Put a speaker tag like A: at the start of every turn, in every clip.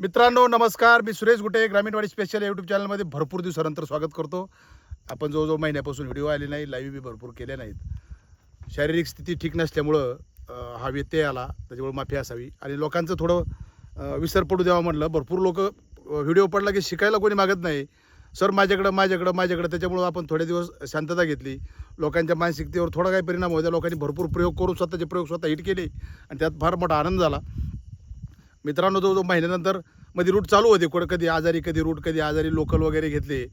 A: मित्रांनो नमस्कार. मी सुरेश गुटे ग्रामीणवाडी special YouTube चॅनलमध्ये भरपूर दिवसानंतर स्वागत करतो. आपण जवळजवळ महिन्यापासून व्हिडिओ आले नाही लाईव्ह बी भरपूर केले नाहीत. शारीरिक स्थिती ठीक नसल्यामुळं हा व्यत्यय आला त्याच्यामुळे माफी असावी. आणि लोकांचं थोडं विसर पडू द्यावं म्हटलं भरपूर लोक व्हिडिओ पडला की शिकायला कोणी मागत नाही. सर माझ्याकडं माझ्याकडं माझ्याकडं त्याच्यामुळं आपण थोडे दिवस शांतता घेतली. लोकांच्या मानसिकतेवर थोडा काही परिणाम होता लोकांनी भरपूर प्रयोग करून स्वतःचे प्रयोग स्वतः हिट केले. आणि त्यात फार मोठा आनंद झाला. मित्रांनो जो जो महिन्यानंतरमध्ये रूट चालू होते कुठं कधी आजारी कधी रूट कधी आजारी लोकल वगैरे घेतले.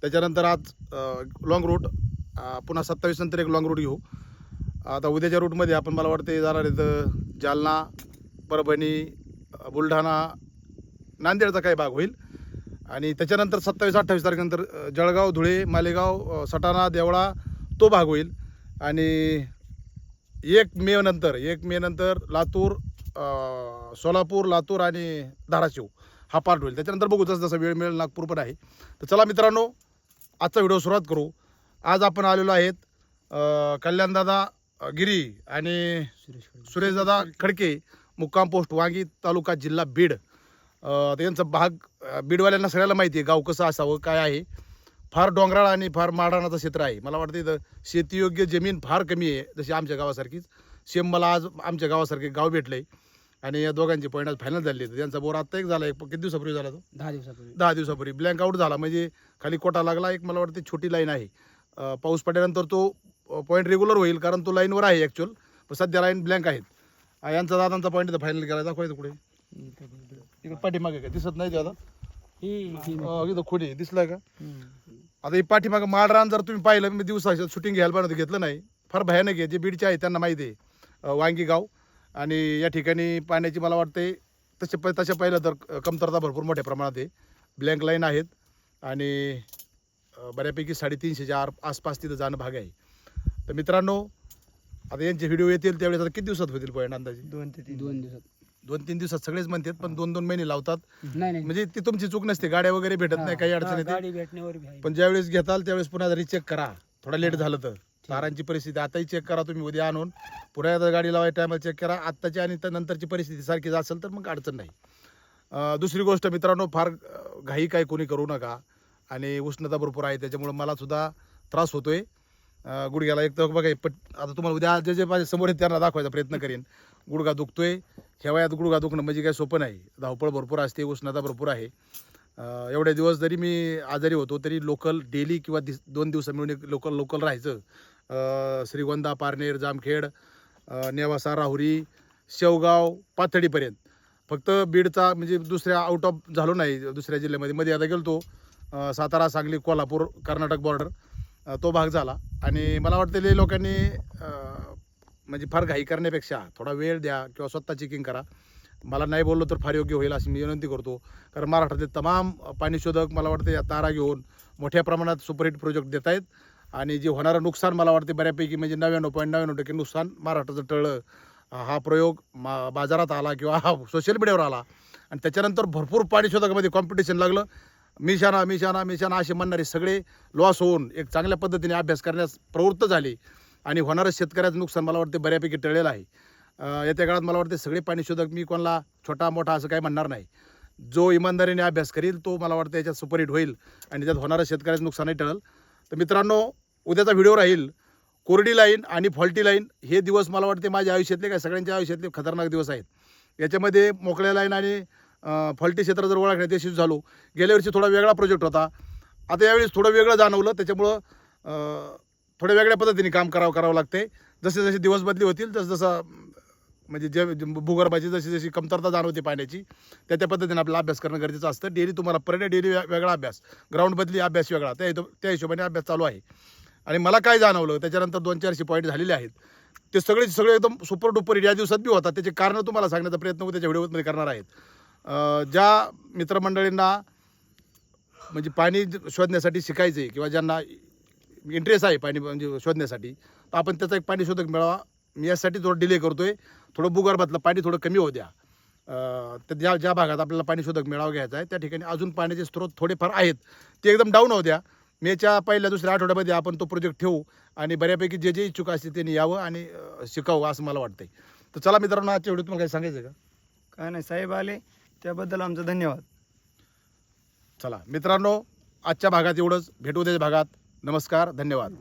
A: त्याच्यानंतर आज लॉंग रूट पुन्हा सत्तावीस नंतर एक लॉंग रूट घेऊ. आता उद्याच्या रूटमध्ये आपण मला वाटते जाणार आहेत जालना परभणी बुलढाणा नांदेडचा काही भाग होईल. आणि त्याच्यानंतर सत्तावीस अठ्ठावीस तारखेनंतर जळगाव धुळे मालेगाव सटाणा देवळा तो भाग होईल. आणि एक मे नंतर एक मे नंतर लातूर सोलापूर लातूर आणि धाराशिव हा पार्ट होईल. त्याच्यानंतर बघू जसं जसं वेळ मिळेल नागपूर पण आहे. तर चला मित्रांनो आजचा व्हिडिओ सुरुवात करू. आज आपण आलेलो आहेत कल्याणदादा गिरी आणि सुरेशदादा खडके मुक्काम पोस्ट वांगी तालुका जिल्हा बीड. अं, यांचा भाग बीडवाल्यांना सगळ्याला माहिती आहे गाव कसं असावं काय आहे. फार डोंगराळ आणि फार माळरानाचं क्षेत्र आहे. मला वाटतं इथं शेतीयोग्य जमीन फार कमी आहे जशी आमच्या गावासारखीच. सेम मला आज आमच्या गावासारखे गाव भेटलं. आहे आणि या दोघांची पॉईंट आज फायनल झाली. त्यांचा बोर आत्ता एक झाला. एक किती दिवसापूर्वी झाला तो?
B: दहा दिवसापूर्वी.
A: दहा दिवसापूर्वी. ब्लँक आऊट झाला. म्हणजे खाली कोटा लागला. एक मला वाटतं छोटी लाईन आहे. अं, पाऊस पडल्यानंतर तो पॉईंट रेग्युलर होईल कारण तो लाईनवर आहे ॲक्च्युअल पण सध्या लाईन ब्लँक आहेत. अं, यांचा दादांचा पॉईंट इथं फायनल केला. दाखवायचं कुठे इकडे पाठीमागे काय? दिसत नाही दादा अं, इथं खोडी दिसलाय का? आता ही पाठीमागं माळरान जर तुम्ही पाहिलं मी दिवसा शूटिंग घ्यायला होतं, घेतलं नाही. फार भयानक आहे. जे बीडचे आहे त्यांना माहिती आहे. अं, वांगी गाव. आणि या ठिकाणी पाण्याची मला वाटते तसे प तसे पाहिलं तर कमतरता भरपूर मोठ्या प्रमाणात आहे. ब्लँक लाईन आहेत. आणि बऱ्यापैकी साडेतीनशेच्या आर आसपास तिथं जाणं भाग आहे. तर मित्रांनो आता यांचे व्हिडिओ येतील त्यावेळेस आता किती दिवसात होतील पॉईंट अंदाजे
B: दोन ते तीन दोन दिवसात.
A: दोन तीन दिवसात सगळेच म्हणतात पण दोन दोन महिने लावतात.
B: नाही नाही.
A: म्हणजे ती तुमची चूक नसते गाड्या वगैरे भेटत नाही काही अडचण येते. पण ज्यावेळेस घेताल त्यावेळेस पुन्हा रिचेक करा. थोडा लेट झालं तर. तारांची परिस्थिती आताही चेक करा तुम्ही उद्या आणून. पुन्हा एकदा गाडी लावाय टायमाला चेक करा. आत्ताची आणि नंतरची परिस्थिती सारखीच असेल तर मग अडचण नाही. दुसरी गोष्ट मित्रांनो फार घाई काय कोणी करू नका. आणि उष्णता भरपूर आहे त्याच्यामुळं मला सुद्धा त्रास होतो आहे गुडघ्याला एक तर बघा पट आता तुम्हाला उद्या जे जे माझ्यासमोर आहेत त्यांना दाखवायचा प्रयत्न करेन. गुडघा दुखतो ह्या वयात गुडघा दुखणं म्हणजे काय सोपं नाही. धावपळ भरपूर असते उष्णता भरपूर आहे. एवढे दिवस जरी मी आजारी होतो तरी लोकल डेली किंवा दिस दोन दिवस मिळून एक लोकल लोकल राहायचं. श्रीगोंदा पारनेर जामखेड नेवासा राहुरी शेवगाव पाथडीपर्यंत फक्त बीडचा म्हणजे दुसऱ्या आउट ऑफ झालो नाही दुसऱ्या जिल्ह्यामध्ये. मध्ये आता गेलो तो सातारा सांगली कोल्हापूर कर्नाटक बॉर्डर तो भाग झाला. आणि मला वाटतं लई लोकांनी म्हणजे फार घाई करण्यापेक्षा थोडा वेळ द्या किंवा स्वतः चेकिंग करा. मला नाही बोललो तर फार योग्य होईल अशी मी विनंती करतो. कारण महाराष्ट्रातले तमाम पाणीशोधक मला वाटतं या तारा घेऊन मोठ्या प्रमाणात सुपरहिट प्रोजेक्ट देत आहेत आणि जे होणारं नुकसान मला वाटते बऱ्यापैकी म्हणजे नव्याण्णव पॉईंट नव्याण्णव टक्के नुकसान महाराष्ट्राचं टळलं. हा प्रयोग मा बाजारात आला किंवा हा सोशल मीडियावर आला. आणि त्याच्यानंतर भरपूर पाणी शोधकामध्ये कॉम्पिटिशन लागलं. मिशाना मिशाना मिशाना असे म्हणणारे सगळे लॉस होऊन एक चांगल्या पद्धतीने अभ्यास करण्यास प्रवृत्त झाले. आणि होणारं शेतकऱ्याचं नुकसान मला वाटते बऱ्यापैकी टळलेलं आहे. येत्या काळात मला वाटते सगळे पाणी शोधक मी कोणाला छोटा मोठा असं काही म्हणणार नाही. जो इमानदारीने अभ्यास करील तो मला वाटतं याच्यात सुपरहिट होईल. आणि त्यात होणारं शेतकऱ्याचं नुकसानही टळल. तर मित्रांनो उद्याचा व्हिडिओ राहील. कोरडी लाईन आणि फॉल्टी लाईन हे दिवस मला वाटते माझ्या आयुष्यातले काय सगळ्यांच्या आयुष्यातले खतरनाक दिवस आहेत. याच्यामध्ये मोकळ्या लाईन आणि फॉल्टी क्षेत्र जर ओळखण्यात यशस्वी झालो गेल्या वर्षी थोडा वेगळा प्रोजेक्ट होता. आता यावेळेस थोडं वेगळं जाणवलं त्याच्यामुळं थोड्या वेगळ्या पद्धतीने काम करावं करावं लागते जसे जसे दिवस बदली होतील तसं जसं म्हणजे जे भूगर्भाची जशी जशी कमतरता जाणवते पाण्याची त्या त्या पद्धतीने आपला अभ्यास करणं गरजेचं असतं. डेली तुम्हाला पर डे डेली वेगळा अभ्यास. ग्राउंड बदली अभ्यास वेगळा. त्या त्या हिशोबाने अभ्यास चालू आहे. आणि मला काय जाणवलं त्याच्यानंतर दोन चारशे पॉईंट झालेले आहेत. ते सगळे सगळे एकदम सुपर डुपर या दिवसात बी होतात. त्याचे कारणं तुम्हाला सांगण्याचा प्रयत्न उद्याच्या व्हिडिओमध्ये करणार आहेत. ज्या मित्रमंडळींना म्हणजे पाणी शोधण्यासाठी शिकायचं आहे किंवा ज्यांना इंटरेस्ट आहे पाणी म्हणजे शोधण्यासाठी तर आपण त्याचा एक पाणी शोधक मिळावा मी यासाठी थोडं डिले करतो आहे थोडं भूगर्भातलं पाणी थोडं कमी होऊ द्या. तर ज्या ज्या भागात आपल्याला पाणी शोधक मिळावं घ्यायचं आहे त्या ठिकाणी अजून पाण्याचे स्रोत थोडेफार आहेत. ते एकदम डाऊन होऊ द्या. मेच्या पहिल्या दुसऱ्या आठवड्यामध्ये आपण तो प्रोजेक्ट ठेवू आणि बऱ्यापैकी जे जे इच्छुक असतील त्यांनी यावं आणि शिकावं असं मला वाटतंय. तर चला मित्रांनो आजच्या व्हिडिओ तुम्हाला काही सांगायचं आहे का?
C: काय नाही साहेब आले. त्याबद्दल आमचं धन्यवाद.
A: चला मित्रांनो आजच्या भागात एवढंच. भेटू द्या भागात. नमस्कार धन्यवाद.